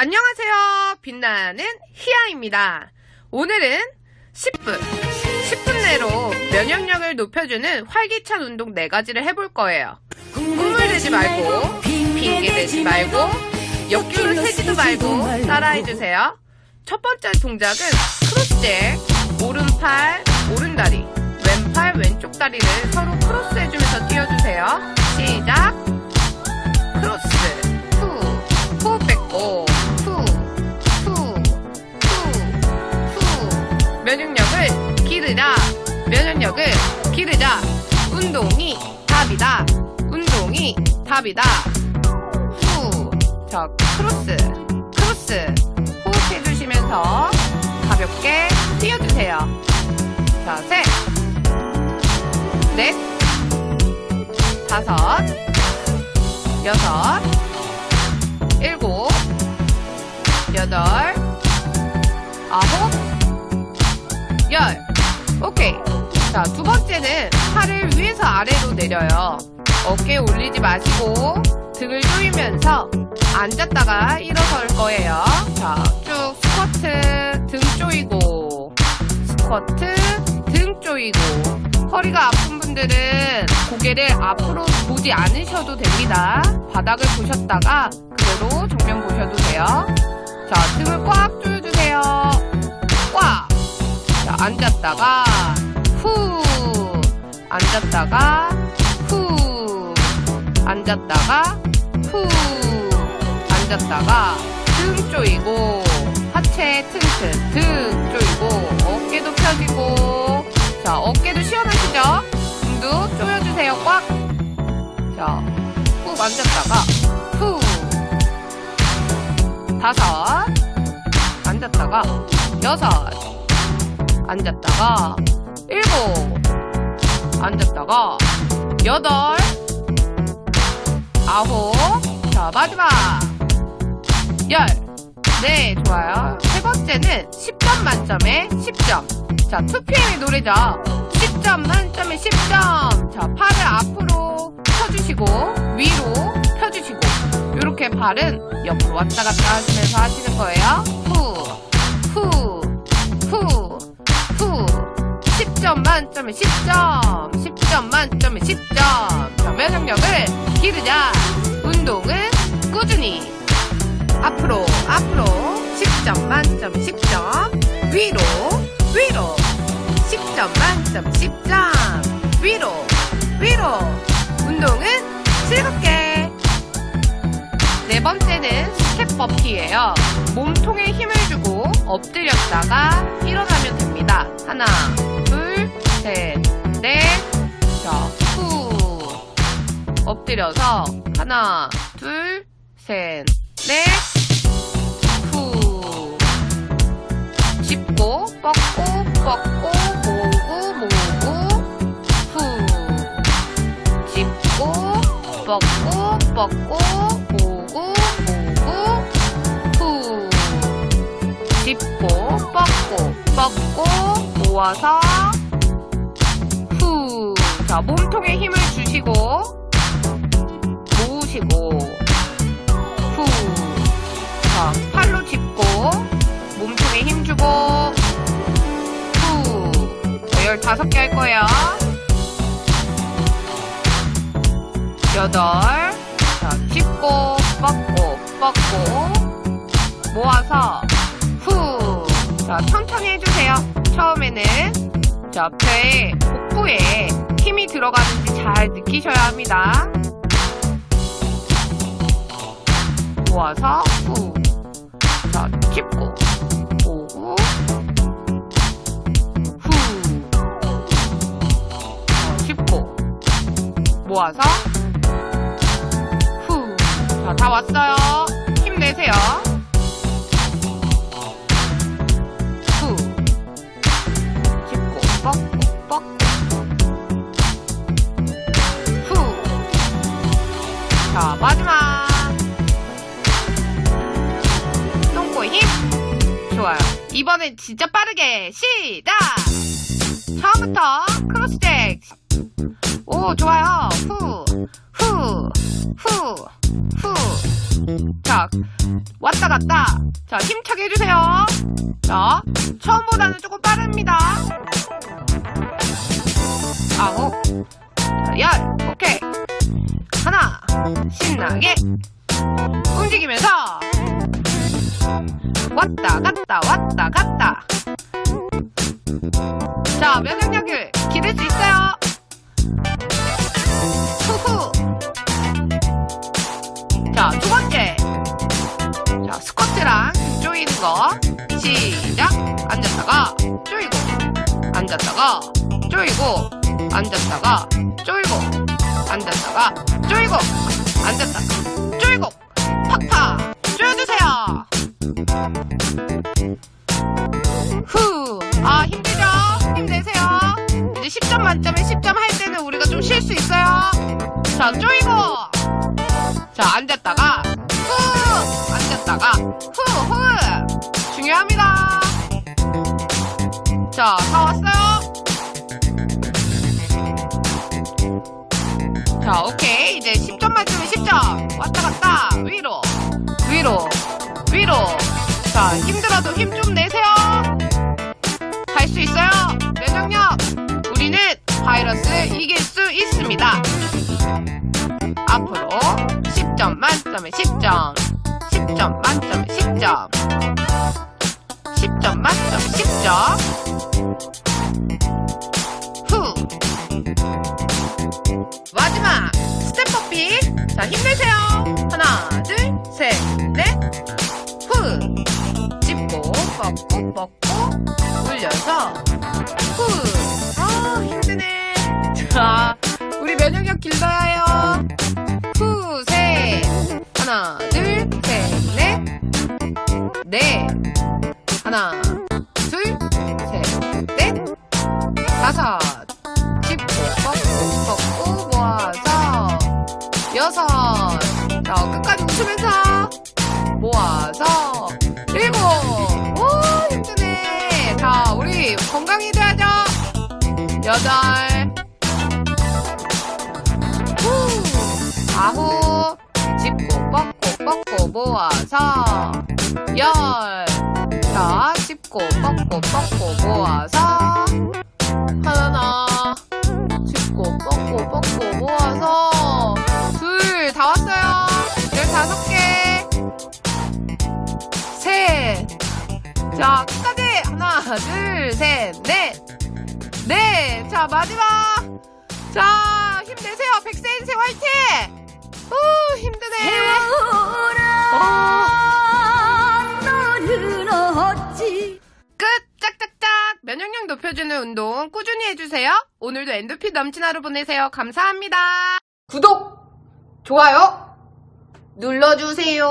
안녕하세요. 빛나는 희아입니다. 오늘은 10분, 10분 내로 면역력을 높여주는 활기찬 운동 4가지를 해볼 거예요. 꿈을 대지 말고, 핑계 대지 말고, 역규를 세지도 말고 따라해주세요. 첫 번째 동작은 크로스잭, 오른팔, 오른다리, 왼팔, 왼쪽 다리를 서로 크로스해주면서 뛰어주세요. 시작! 운동이 답이다. 후, 자, 크로스, 크로스. 호흡해주시면서 가볍게 뛰어주세요. 자, 셋, 넷, 다섯, 여섯, 일곱, 여덟, 아홉, 열. 오케이. 자, 두 번째는 팔을 위에서 아래로 내려요. 어깨 올리지 마시고 등을 조이면서 앉았다가 일어설 거예요. 자, 쭉 스쿼트, 등 조이고, 스쿼트, 등 조이고. 허리가 아픈 분들은 고개를 앞으로 보지 않으셔도 됩니다. 바닥을 보셨다가 그대로 정면 보셔도 돼요. 자, 등을 꽉 조여주세요. 꽉! 자, 앉았다가, 후! 앉았다가, 후! 앉았다가, 후! 앉았다가, 등 조이고, 하체 튼튼, 등 조이고, 어깨도 펴지고, 자, 어깨도 시원하시죠? 등도 조여주세요, 꽉! 자, 후 앉았다가, 후! 다섯, 앉았다가, 여섯, 앉았다가, 일곱, 앉았다가, 여덟, 아홉, 자, 마지막, 열. 네, 좋아요. 세 번째는 10점 만점에 10점. 자, 2PM의 노래죠. 10점 만점에 10점. 자, 팔을 앞으로 펴주시고, 위로 펴주시고, 이렇게 발은 옆으로 왔다 갔다 하시면서 하시는 거예요. 후, 10점 만점에 10점. 10점 만점에 10점. 자, 면역력을 기르자. 운동은 꾸준히. 앞으로, 앞으로. 10점 만점 10점. 위로, 위로. 10점 만점 10점. 위로, 위로. 운동은 즐겁게. 네 번째는 스텝 버피예요. 몸통에 힘을 주고 엎드렸다가 일어나면 됩니다. 하나, 엎드려서 하나, 둘, 셋, 넷. 후. 짚고 뻗고 뻗고 모으고 모으고 후. 짚고 뻗고 뻗고 모으고 모으고 후. 짚고 뻗고 뻗고 모아서 후. 자, 몸통에 힘을 주 자, 15개 할 거예요. 여덟. 자, 짚고 뻗고 뻗고 모아서 후. 자, 천천히 해주세요. 처음에는 자, 배 복부에 힘이 들어가는지 잘 느끼셔야 합니다. 모아서 후. 자, 오고 모아서 후. 자, 다 왔어요. 힘내세요. 후. 짚고 뻗고 뻗고 후. 자, 마지막. 똥꼬 힘. 좋아요. 이번엔 진짜 빠르게 시작! 처음부터 크로스잭. 오, 좋아요. 후, 후, 후, 후, 자, 왔다 갔다. 자, 힘차게 해주세요. 자, 처음보다는 조금 빠릅니다. 아홉. 자, 열. 오케이. 하나. 신나게. 움직이면서. 왔다 갔다 왔다 갔다. 자, 면역력을 기를 수 있어요. 후후. 자, 두 번째. 자, 스쿼트랑 조이는 거. 시작. 앉았다가, 조이고. 앉았다가, 조이고. 앉았다가, 조이고. 앉았다가, 조이고. 앉았다가, 조이고. 팍팍. 조여주세요. 10점 만점에 10점 할 때는 우리가 좀 쉴 수 있어요. 자, 조이고. 자, 앉았다가, 후! 앉았다가, 후, 후! 중요합니다. 자, 다 왔어요? 자, 오케이. 이제 10점 만점에 10점. 왔다 갔다. 위로, 위로, 위로. 자, 힘들어도 힘 좀 내세요. 할 수 있어요. 면역력. 우리는 바이러스를 이길 수 있습니다. 앞으로 10점 만점에 10점 10점 만점에 10점 10점 만점에 10점. 후. 마지막 스텝 퍼피 자 힘내세요. 하나 둘 셋 넷 후. 짚고 뻗고 뻗고 올려서 후 우리 면역력 길러야 해요 후, 셋. 하나, 둘, 셋, 넷. 네. 하나, 둘, 셋, 넷. 다섯. 짚고, 뻗고, 모아서. 여섯. 자, 끝까지 웃으면서. 모아서. 일곱. 오, 힘드네. 자, 우리 건강해져야죠. 여덟. 뻗고 모아서 열 자, 짚고 뻗고 뻗고 모아서 하나 짚고 뻗고 뻗고 모아서 둘 다 왔어요. 열다섯 개셋자 끝까지. 하나 둘 셋 넷 넷 자 마지막. 자 힘내세요. 백세인세 화이팅 우 힘드네 너는 어찌 끝! 짝짝짝! 면역력 높여주는 운동 꾸준히 해주세요. 오늘도 엔도핀 넘친 하루 보내세요. 감사합니다. 구독! 좋아요! 눌러주세요.